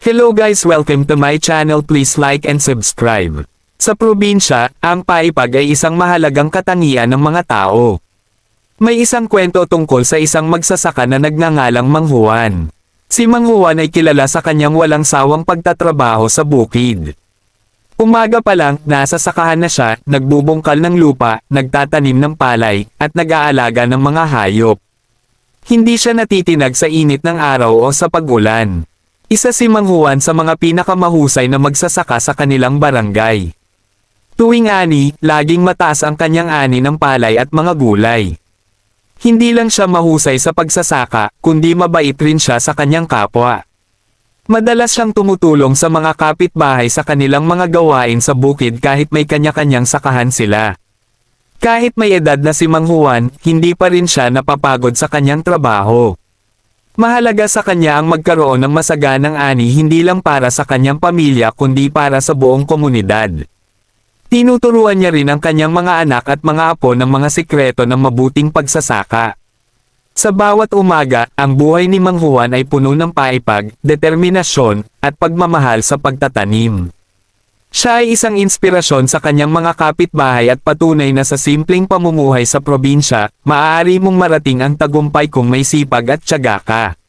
Hello guys welcome to my channel please like and subscribe. Sa probinsya, ang paipag ay isang mahalagang katangian ng mga tao. May isang kwento tungkol sa isang magsasaka na nagngangalang Manghuan. Si Manghuan ay kilala sa kanyang walang sawang pagtatrabaho sa bukid. Umaga pa lang, nasa sakahan na siya, nagbubungkal ng lupa, nagtatanim ng palay, at nag-aalaga ng mga hayop. Hindi siya natitinag sa init ng araw o sa pagulan. Isa si Mang Juan sa mga pinakamahusay na magsasaka sa kanilang barangay. Tuwing ani, laging mataas ang kanyang ani ng palay at mga gulay. Hindi lang siya mahusay sa pagsasaka, kundi mabait rin siya sa kanyang kapwa. Madalas siyang tumutulong sa mga kapitbahay sa kanilang mga gawain sa bukid kahit may kanya-kanyang sakahan sila. Kahit may edad na si Mang Juan, hindi pa rin siya napapagod sa kanyang trabaho. Mahalaga sa kanya ang magkaroon ng masaganang ani hindi lang para sa kanyang pamilya kundi para sa buong komunidad. Tinuturuan niya rin ang kanyang mga anak at mga apo ng mga sikreto ng mabuting pagsasaka. Sa bawat umaga, ang buhay ni Mang Juan ay puno ng paipag, determinasyon, at pagmamahal sa pagtatanim. Siya ay isang inspirasyon sa kanyang mga kapitbahay at patunay na sa simpleng pamumuhay sa probinsya, maaari mong marating ang tagumpay kung may sipag at tiyaga ka.